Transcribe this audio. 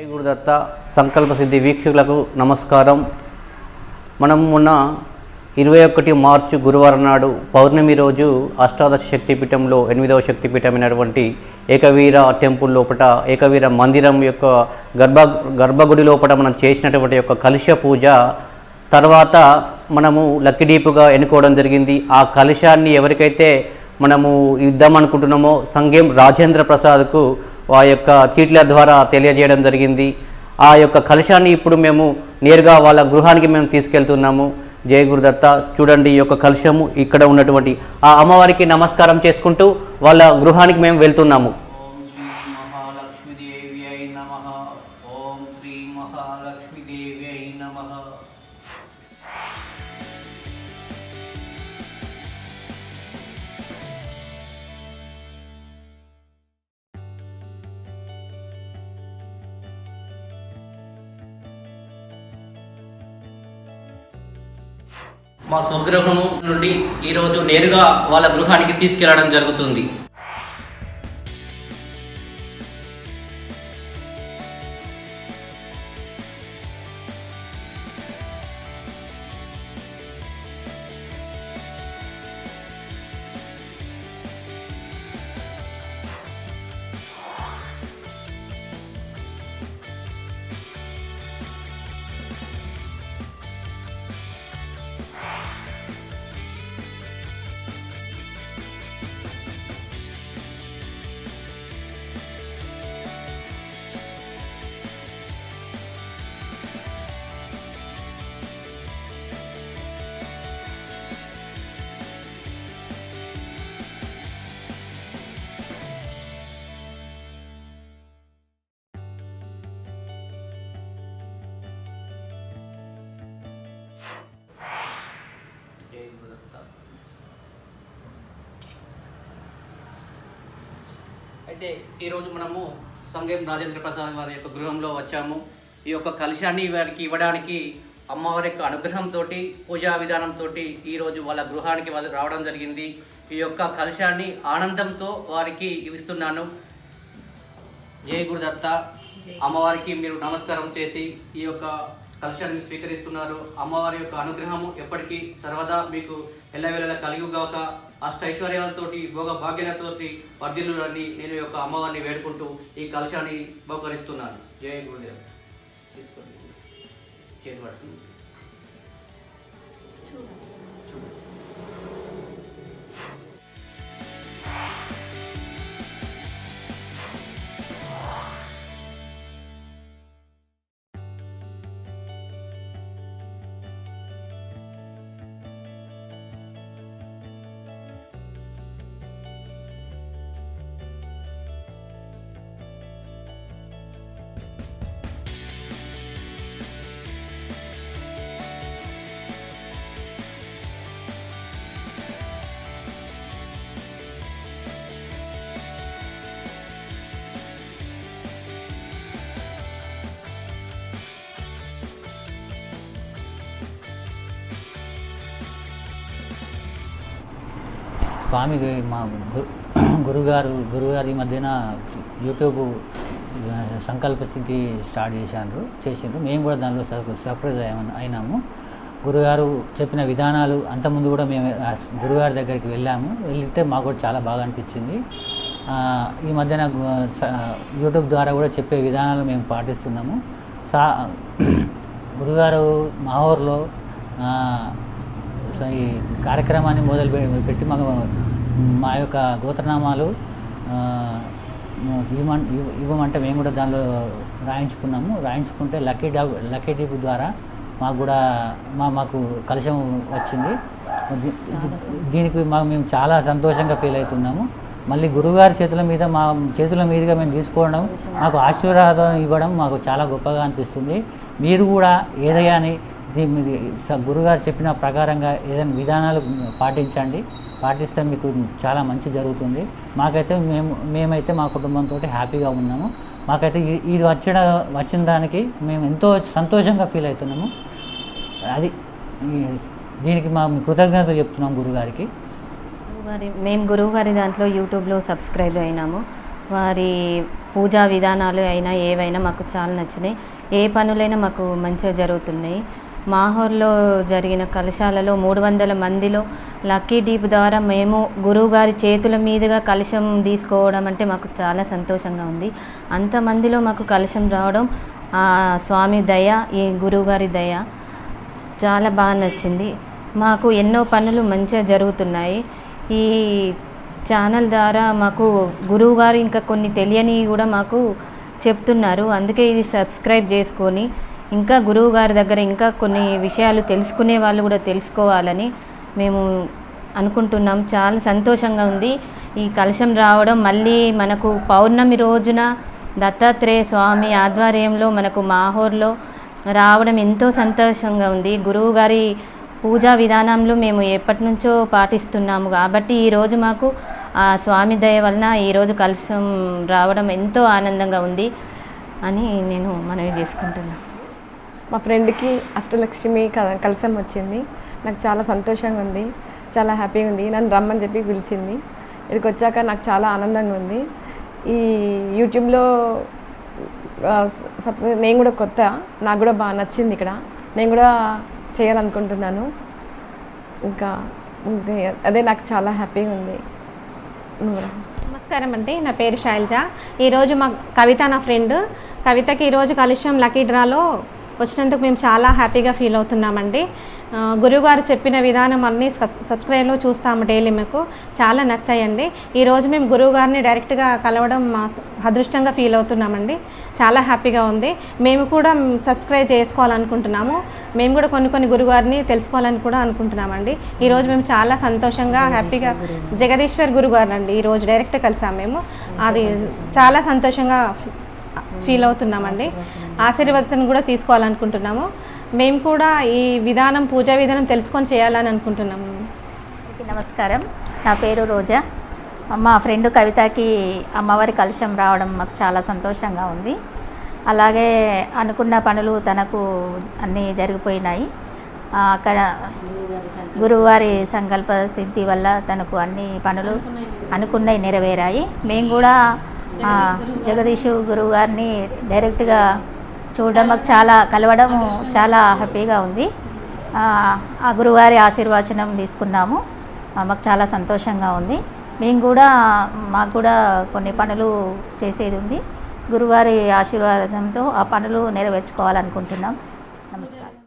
జై గురుదత్త సంకల్ప సిద్ధి వీక్షకులకు నమస్కారం. మనం మొన్న ఇరవై ఒకటి మార్చి గురువారం నాడు పౌర్ణమి రోజు అష్టాదశ శక్తిపీఠంలో ఎనిమిదవ శక్తిపీఠమైనటువంటి ఏకవీర టెంపుల్ లోపల ఏకవీర మందిరం యొక్క గర్భ గర్భగుడి లోపల మనం చేసినటువంటి యొక్క కలుష పూజ తర్వాత మనము లక్కిడీపుగా ఎన్నుకోవడం జరిగింది. ఆ కలుషాన్ని ఎవరికైతే మనము ఇద్దాం అనుకుంటున్నామో రాజేంద్ర ప్రసాద్కు ఆ యొక్క చీట్ల ద్వారా తెలియజేయడం జరిగింది. ఆ యొక్క కలశాన్ని ఇప్పుడు మేము నేరుగా వాళ్ళ గృహానికి మేము తీసుకెళ్తున్నాము. జయ గురుదత్త చూడండి ఈ యొక్క కలశము ఇక్కడ ఉన్నటువంటి ఆ అమ్మవారికి నమస్కారం చేసుకుంటూ వాళ్ళ గృహానికి మేము వెళ్తున్నాము. మా స్వగృహము నుండి ఈరోజు నేరుగా వాళ్ళ గృహానికి తీసుకెళ్ళడం జరుగుతుంది. అయితే ఈరోజు మనము సంగం రాజేంద్ర ప్రసాద్ వారి యొక్క గృహంలో వచ్చాము. ఈ యొక్క కలశాన్ని వారికి ఇవ్వడానికి అమ్మవారి యొక్క అనుగ్రహంతో పూజా విధానంతో ఈరోజు వాళ్ళ గృహానికి వాళ్ళు రావడం జరిగింది. ఈ యొక్క కలశాన్ని ఆనందంతో వారికి ఇస్తున్నాను. జయ గురుదత్త. అమ్మవారికి మీరు నమస్కారం చేసి ఈ యొక్క కలశాన్ని స్వీకరిస్తున్నారు. అమ్మవారి యొక్క అనుగ్రహము ఎప్పటికీ సర్వదా మీకు ఎల్లవేళలా కలిగిగాక అష్ట ఐశ్వర్యాలతోటి భోగ భాగ్యాలతోటి వర్ధిల్లు నేను యొక్క అమ్మవారిని వేడుకుంటూ ఈ కలశాన్ని బహుకరిస్తున్నాను. జయ గురుదేవ్. తీసుకోండి. చేతి స్వామి మా గు- గురుగారు గురుగారి ఈ మధ్యన యూట్యూబ్ సంకల్ప సిద్ధి స్టార్ట్ చేశారు చేసిండ్రు. మేము కూడా దానిలో సర్ప్రైజ్ అయినాము. గురుగారు చెప్పిన విధానాలు అంతకుముందు కూడా మేము గురుగారి దగ్గరికి వెళ్ళాము. వెళ్తే మాకు కూడా చాలా బాగా అనిపించింది. ఈ మధ్యన స- యూట్యూబ్ ద్వారా కూడా చెప్పే విధానాలు మేము పాటిస్తున్నాము. సా గురుగారు మా ఊర్లో సో ఈ కార్యక్రమాన్ని మొదలు పెట్టి మాకు మా యొక్క గోత్రనామాలు ఇవ్వమం ఇవ్వ- ఇవ్వమంటే మేము కూడా దానిలో రాయించుకున్నాము. రాయించుకుంటే లక్కీ డాబ్ లక్కీ డిప్ ద్వారా మాకు కూడా మా మాకు కలశం వచ్చింది. దీనికి మా మేము చాలా సంతోషంగా ఫీల్ అవుతున్నాము. మళ్ళీ గురుగారి చేతుల మీద మా చేతుల మీదుగా మేము తీసుకోవడం మాకు ఆశీర్వాదం ఇవ్వడం మాకు చాలా గొప్పగా అనిపిస్తుంది. మీరు కూడా ఏదైనా గురుగారు చెప్పిన ప్రకారంగా ఏదైనా విధానాలు పాటించండి. పాటిస్తే మీకు చాలా మంచి జరుగుతుంది. మాకైతే మేము మేమైతే మా కుటుంబంతో హ్యాపీగా ఉన్నాము. మాకైతే ఇది వచ్చిన వచ్చిన దానికి మేము ఎంతో సంతోషంగా ఫీల్ అవుతున్నాము. అది దీనికి మా కృతజ్ఞతలు చెప్తున్నాం గురుగారికి. గురువుగారి మేము గురువుగారి దాంట్లో యూట్యూబ్లో సబ్స్క్రైబ్ అయినాము. వారి పూజా విధానాలు అయినా ఏవైనా మాకు చాలా నచ్చినాయి. ఏ పనులైనా మాకు మంచిగా జరుగుతున్నాయి. మాహోర్లో జరిగిన కలశాలలో మూడు వందల మందిలో లక్కీ డీప్ ద్వారా మేము గురువుగారి చేతుల మీదుగా కలశం తీసుకోవడం అంటే మాకు చాలా సంతోషంగా ఉంది. అంతమందిలో మాకు కలశం రావడం స్వామి దయ ఈ గురువుగారి దయ చాలా బాగా నచ్చింది. మాకు ఎన్నో పనులు మంచిగా జరుగుతున్నాయి. ఈ ఛానల్ ద్వారా మాకు గురువు గారు ఇంకా కొన్ని తెలియని కూడా మాకు చెప్తున్నారు. అందుకే ఇది సబ్స్క్రైబ్ చేసుకొని ఇంకా గురువు గారి దగ్గర ఇంకా కొన్ని విషయాలు తెలుసుకునే వాళ్ళు కూడా తెలుసుకోవాలని మేము అనుకుంటున్నాం. చాలా సంతోషంగా ఉంది. ఈ కలశం రావడం మళ్ళీ మనకు పౌర్ణమి రోజున దత్తాత్రేయ స్వామి ఆధ్వర్యంలో మనకు మాహోర్లో రావడం ఎంతో సంతోషంగా ఉంది. గురువు గారి పూజా విధానంలో మేము ఎప్పటి నుంచో పాటిస్తున్నాము కాబట్టి ఈరోజు మాకు ఆ స్వామి దయ వలన ఈరోజు కలశం రావడం ఎంతో ఆనందంగా ఉంది అని నేను మనవి చేసుకుంటున్నాను మా ఫ్రెండ్కి అష్టలక్ష్మి కలసం వచ్చింది. నాకు చాలా సంతోషంగా ఉంది. చాలా హ్యాపీగా ఉంది. నన్ను రమ్మని చెప్పి పిలిచింది. ఇక్కడికి వచ్చాక నాకు చాలా ఆనందంగా ఉంది. ఈ యూట్యూబ్లో నేను కూడా కొత్త. నాకు కూడా బాగా నచ్చింది ఇక్కడ. నేను కూడా చేయాలనుకుంటున్నాను. ఇంకా అదే నాకు చాలా హ్యాపీగా ఉంది. నమస్కారం అండి. నా పేరు శైలజ. ఈరోజు మా కవిత నా ఫ్రెండ్. కవితకి ఈరోజు కలుష్యం లక్కీ డ్రాలో వచ్చినందుకు మేము చాలా హ్యాపీగా ఫీల్ అవుతున్నామండి. గురువుగారు చెప్పిన విధానం అన్నీ సబ్ సబ్స్క్రైబ్లో చూస్తాము డైలీ మీకు. చాలా నచ్చాయండి. ఈరోజు మేము గురువుగారిని డైరెక్ట్గా కలవడం మా అదృష్టంగా ఫీల్ అవుతున్నామండి. చాలా హ్యాపీగా ఉంది. మేము కూడా సబ్స్క్రైబ్ చేసుకోవాలనుకుంటున్నాము. మేము కూడా కొన్ని కొన్ని గురుగారిని తెలుసుకోవాలని కూడా అనుకుంటున్నామండి. ఈరోజు మేము చాలా సంతోషంగా హ్యాపీగా జగదీశ్వర్ గురుగారు అండి ఈరోజు డైరెక్ట్ కలిసాం మేము. అది చాలా సంతోషంగా ఫీల్ అవుతున్నామండి. ఆశీర్వాదం కూడా తీసుకోవాలనుకుంటున్నాము. మేము కూడా ఈ విధానం పూజా విధానం తెలుసుకొని చేయాలని అనుకుంటున్నాము. నమస్కారం. నా పేరు రోజా. మా ఫ్రెండ్ కవితకి అమ్మవారి కలుషం రావడం మాకు చాలా సంతోషంగా ఉంది. అలాగే అనుకున్న పనులు తనకు అన్నీ జరిగిపోయినాయి. అక్కడ గురువారి సంకల్ప సిద్ధి వల్ల తనకు అన్ని పనులు అనుకున్నవి నెరవేరాయి. మేము కూడా జగదీష్ గురువు గారిని డైరెక్ట్గా చూడడం మాకు చాలా కలవడం చాలా హ్యాపీగా ఉంది. ఆ, గురువారి ఆశీర్వచనం తీసుకున్నాము. మాకు చాలా సంతోషంగా ఉంది. మేము కూడా మాకు కూడా కొన్ని పనులు చేసేది ఉంది. గురువారి ఆశీర్వాదంతో ఆ పనులు నెరవేర్చుకోవాలనుకుంటున్నాం. నమస్కారం.